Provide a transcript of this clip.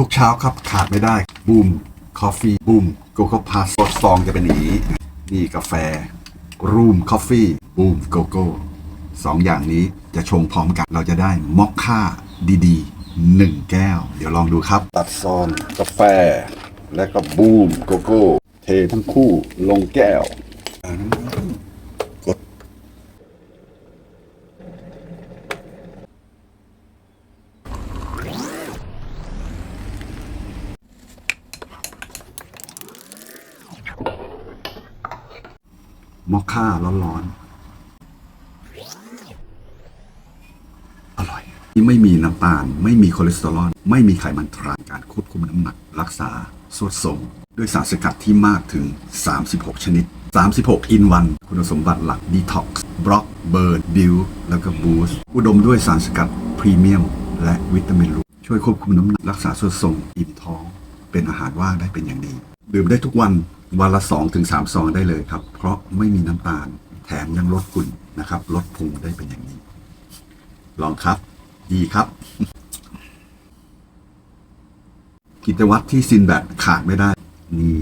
ทุกเช้าครับขาดไม่ได้บูมคอฟฟี่บูมโกโก้พาสซองจะเป็นอย่างนี้ นี่กาแฟรูมคอฟฟี่บูมโกโก้สองอย่างนี้จะชงพร้อมกันเราจะได้มอคค่าดีๆหนึ่งแก้ว เดี๋ยวลองดูครับ ตัดซองกาแฟ และก็บูมโกโก้ เททั้งคู่ลงแก้วอ่า มอคค่าร้อนๆ อร่อย ที่ไม่มีน้ำตาล ไม่มีคอเลสเตอรอล ไม่มีไขมันทรานการควบคุมน้ำหนัก รักษาสวดทรงด้วยสารสกัดที่มากถึง 36 ชนิด 36 อินวัน คุณสมบัติหลักดีท็อกซ์บล็อก เบิร์ด บิลแล้วก็บูสต์อุดมด้วยสารสกัดพรีเมียม และวิตามินลูช่วยควบคุมน้ำหนักรักษาสวดทรงอิ่มท้อง เป็นอาหารว่างได้เป็นอย่างดี ดื่มได้ทุกวัน วันละ2-3ถึงซองได้เลยครับ เพราะไม่มีน้ำตาล แถมยังลดฝุ่นนะครับ ลดพุงได้เป็นอย่างนี้ ลองครับ ดีครับ กิจวัตรที่ซินแบตขาดไม่ได้ นี่